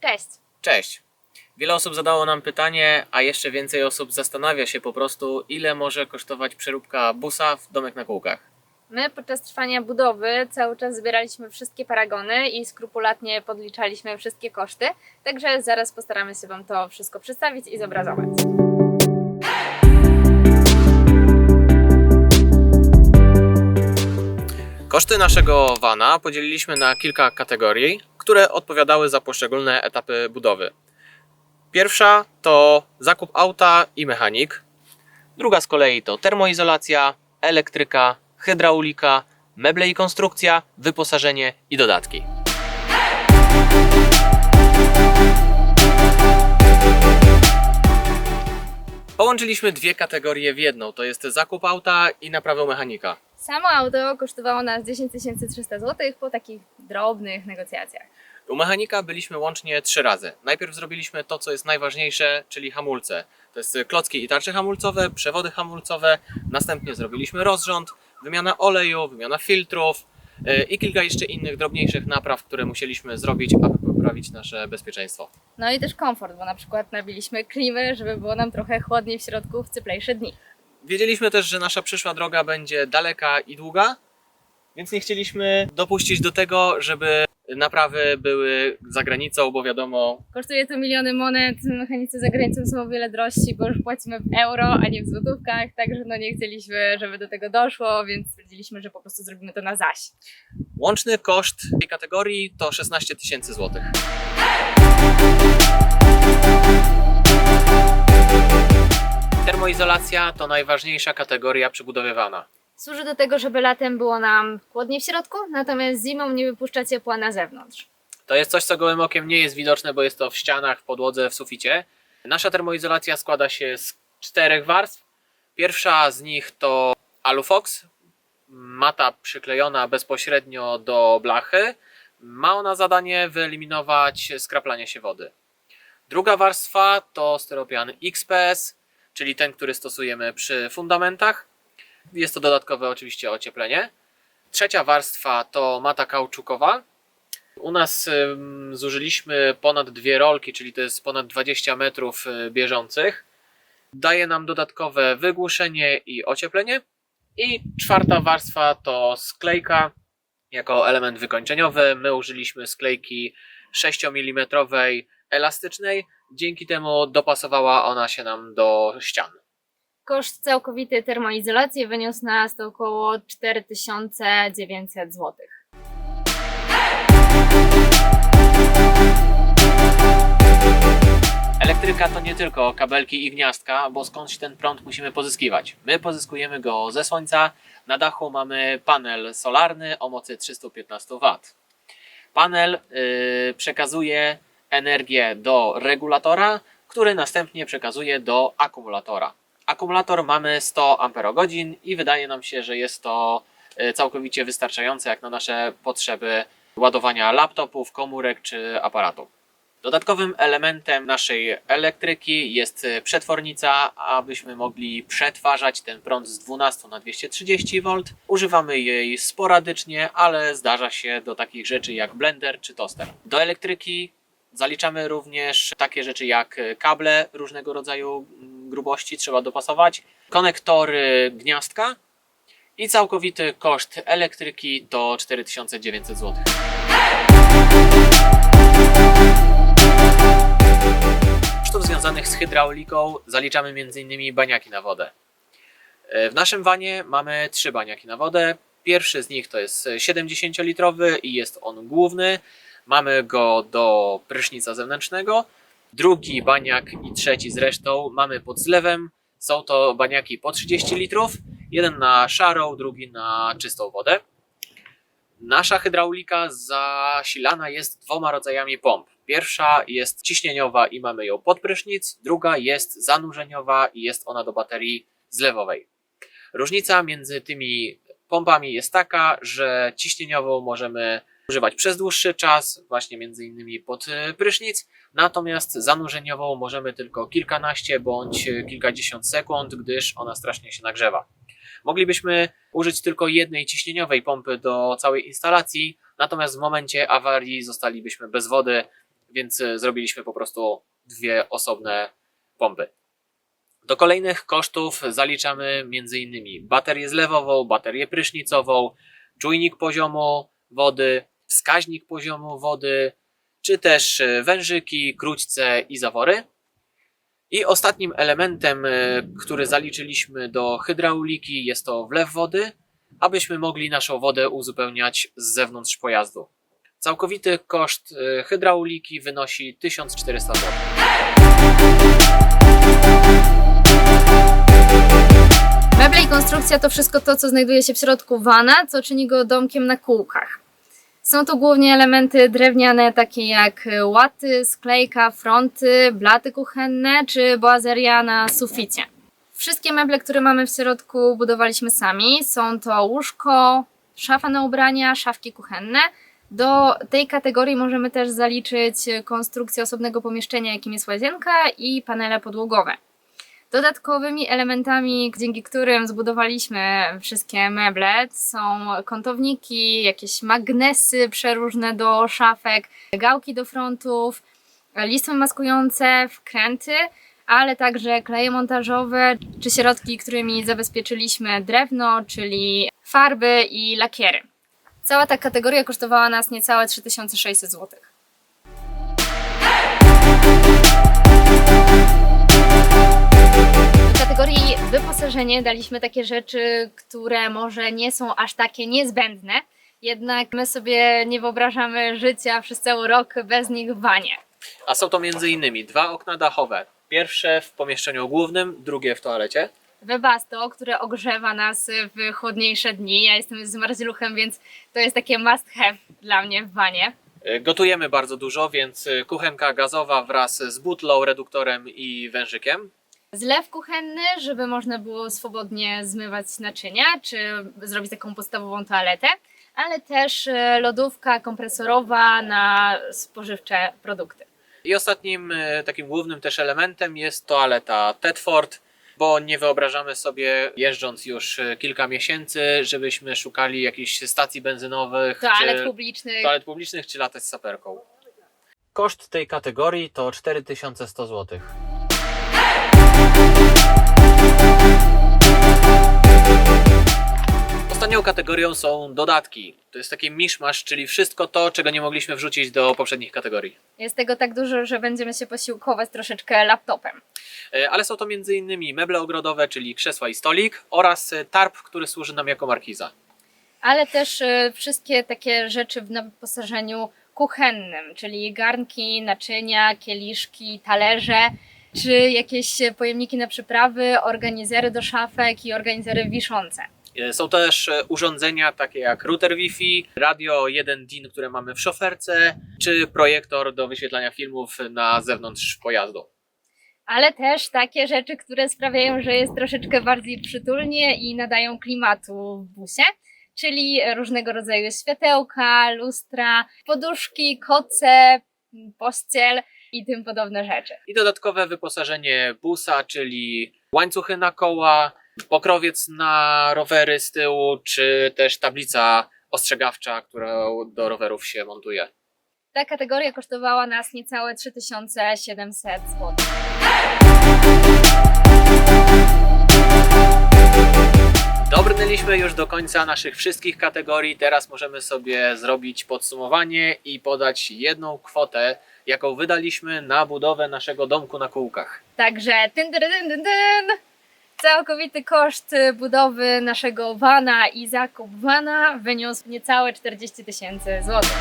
Cześć! Cześć! Wiele osób zadało nam pytanie, a jeszcze więcej osób zastanawia się po prostu, ile może kosztować przeróbka busa w domek na kółkach. My podczas trwania budowy cały czas zbieraliśmy wszystkie paragony i skrupulatnie podliczaliśmy wszystkie koszty, także zaraz postaramy się Wam to wszystko przedstawić i zobrazować. Koszty naszego vana podzieliliśmy na kilka kategorii, które odpowiadały za poszczególne etapy budowy. Pierwsza to zakup auta i mechanik. Druga z kolei to termoizolacja, elektryka, hydraulika, meble i konstrukcja, wyposażenie i dodatki. Połączyliśmy dwie kategorie w jedną, to jest zakup auta i naprawę mechanika. Samo auto kosztowało nas 10 300 zł po takich drobnych negocjacjach. U mechanika byliśmy łącznie trzy razy. Najpierw zrobiliśmy to, co jest najważniejsze, czyli hamulce. To jest klocki i tarcze hamulcowe, przewody hamulcowe. Następnie zrobiliśmy rozrząd, wymiana oleju, wymiana filtrów yy, i kilka jeszcze innych drobniejszych napraw, które musieliśmy zrobić, aby poprawić nasze bezpieczeństwo. No i też komfort, bo na przykład nabiliśmy klimy, żeby było nam trochę chłodniej w środku w cieplejsze dni. Wiedzieliśmy też, że nasza przyszła droga będzie daleka i długa, więc nie chcieliśmy dopuścić do tego, żeby naprawy były za granicą, bo wiadomo, Kosztuje to miliony monet, mechanicy za granicą są o wiele drożsi, bo już płacimy w euro, a nie w złotówkach, także no nie chcieliśmy, żeby do tego doszło, więc stwierdziliśmy, że po prostu zrobimy to na zaś. Łączny koszt tej kategorii to 16 tysięcy złotych. Termoizolacja to najważniejsza kategoria przy budowie wana. Służy do tego, żeby latem było nam chłodniej w środku, natomiast zimą nie wypuszcza ciepła na zewnątrz. To jest coś, co gołym okiem nie jest widoczne, bo jest to w ścianach, w podłodze, w suficie. Nasza termoizolacja składa się z czterech warstw. Pierwsza z nich to Alufox, mata przyklejona bezpośrednio do blachy. Ma ona zadanie wyeliminować skraplanie się wody. Druga warstwa to styropian XPS, czyli ten, który stosujemy przy fundamentach. Jest to dodatkowe oczywiście ocieplenie. Trzecia warstwa to mata kauczukowa. U nas zużyliśmy ponad dwie rolki, czyli to jest ponad 20 metrów y, bieżących. Daje nam dodatkowe wygłuszenie i ocieplenie. I czwarta warstwa to sklejka jako element wykończeniowy. My użyliśmy sklejki 6 mm elastycznej. Dzięki temu dopasowała ona się nam do ścian. Koszt całkowity termoizolacji wyniósł nas około 4900 zł. Elektryka to nie tylko kabelki i gniazdka, bo skądś ten prąd musimy pozyskiwać. My pozyskujemy go ze słońca. Na dachu mamy panel solarny o mocy 315 W. Panel yy, przekazuje energię do regulatora, który następnie przekazuje do akumulatora. Akumulator mamy 100 Ah i wydaje nam się, że jest to yy, całkowicie wystarczające jak na nasze potrzeby ładowania laptopów, komórek czy aparatu. Dodatkowym elementem naszej elektryki jest y, przetwornica, abyśmy mogli przetwarzać ten prąd z 12 na 230 V. Używamy jej sporadycznie, ale zdarza się do takich rzeczy jak blender czy toster. Do elektryki zaliczamy również takie rzeczy jak kable różnego rodzaju grubości, trzeba dopasować, konektory gniazdka i całkowity koszt elektryki to 4900 zł. kosztów związanych z hydrauliką zaliczamy m.in. baniaki na wodę. E, W naszym wanie mamy trzy baniaki na wodę. Pierwszy z nich to jest 70-litrowy i jest on główny. Mamy go do prysznica zewnętrznego. Drugi baniak i trzeci zresztą mamy pod zlewem. Są to baniaki po 30 litrów. Jeden na szarą, drugi na czystą wodę. Nasza hydraulika zasilana jest dwoma rodzajami pomp. Pierwsza jest ciśnieniowa i mamy ją pod prysznic, druga jest zanurzeniowa i jest ona do baterii zlewowej. Różnica między tymi pompami jest taka, że ciśnieniową możemy używać przez dłuższy czas, właśnie między innymi pod y, prysznic, natomiast zanurzeniową możemy tylko kilkanaście bądź kilkadziesiąt sekund, gdyż ona strasznie się nagrzewa. Moglibyśmy użyć tylko jednej ciśnieniowej pompy do całej instalacji, natomiast w momencie awarii zostalibyśmy bez wody, więc e, zrobiliśmy po prostu dwie osobne pompy. Do kolejnych kosztów zaliczamy m.in. baterię zlewową, baterię prysznicową, czujnik poziomu wody, wskaźnik poziomu wody, czy też e, wężyki, króćce i zawory. I ostatnim elementem, e, który zaliczyliśmy do hydrauliki, jest to wlew wody, abyśmy mogli naszą wodę uzupełniać z zewnątrz pojazdu. Całkowity koszt e, hydrauliki wynosi 1400 zł. Meble i konstrukcja to wszystko to, co znajduje się w środku vana, co czyni go domkiem na kółkach. Są to głównie elementy drewniane, takie jak łaty, sklejka, fronty, blaty kuchenne czy boazeria na suficie. Wszystkie meble, które mamy w środku, budowaliśmy sami. Są to łóżko, szafa na ubrania, szafki kuchenne. Do tej kategorii możemy też zaliczyć konstrukcję osobnego pomieszczenia, jakim jest łazienka i panele podłogowe. Dodatkowymi elementami, dzięki którym zbudowaliśmy wszystkie meble, są kątowniki, jakieś magnesy przeróżne do szafek, gałki do frontów, listwy maskujące, wkręty, ale także kleje montażowe czy środki, którymi zabezpieczyliśmy drewno, czyli farby i lakiery. Cała ta kategoria kosztowała nas niecałe 3600 zł. Kategorii wyposażenie daliśmy takie rzeczy, które może nie są aż takie niezbędne, jednak my sobie nie wyobrażamy życia przez cały rok bez nich w wanie. A są to m.in. dwa okna dachowe. Pierwsze w pomieszczeniu głównym, drugie w toalecie. Webasto, które ogrzewa nas w chłodniejsze dni. Ja jestem z marzluchem, więc to jest takie must have dla mnie w wanie. E, Gotujemy bardzo dużo, więc e, kuchenka gazowa wraz z butlą, reduktorem i wężykiem. Zlew kuchenny, żeby można było swobodnie zmywać naczynia, czy zrobić taką podstawową toaletę, ale też e, lodówka kompresorowa na spożywcze produkty. I ostatnim e, takim głównym też elementem jest toaleta Tedford, bo nie wyobrażamy sobie jeżdżąc już e, kilka miesięcy, żebyśmy szukali jakichś stacji benzynowych Toalet czy publicznych. toalet publicznych czy latać z saperką. Koszt tej kategorii to 4100 zł. Ostatnią kategorią są dodatki. To jest taki miszmasz, czyli wszystko to, czego nie mogliśmy wrzucić do poprzednich kategorii. Jest tego tak dużo, że będziemy się posiłkować troszeczkę laptopem. E, Ale są to m.in. meble ogrodowe, czyli krzesła i stolik oraz e, tarp, który służy nam jako markiza. Ale też e, wszystkie takie rzeczy na wyposażeniu kuchennym, czyli garnki, naczynia, kieliszki, talerze, czy jakieś pojemniki na przyprawy, organizery do szafek i organizery wiszące. E, Są też e, urządzenia takie jak router Wi-Fi, radio 1 DIN, które mamy w szoferce, czy projektor do wyświetlania filmów na zewnątrz pojazdu. ale też takie rzeczy, które sprawiają, że jest troszeczkę bardziej przytulnie i nadają klimatu w busie, czyli różnego rodzaju światełka, lustra, poduszki, koce, pościel i tym podobne rzeczy. I dodatkowe wyposażenie busa, czyli łańcuchy na koła, pokrowiec na rowery z tyłu, czy też tablica ostrzegawcza, którą do rowerów się montuje. Ta kategoria kosztowała nas niecałe 3700 zł. Dobrnęliśmy już do końca naszych wszystkich kategorii. Teraz możemy sobie zrobić podsumowanie i podać jedną kwotę, jaką wydaliśmy na budowę naszego domku na kółkach. Także tyn, tyn, tyn, tyn, tyn. Całkowity koszt y, budowy naszego wana i zakup wana wyniósł niecałe 40 tysięcy złotych.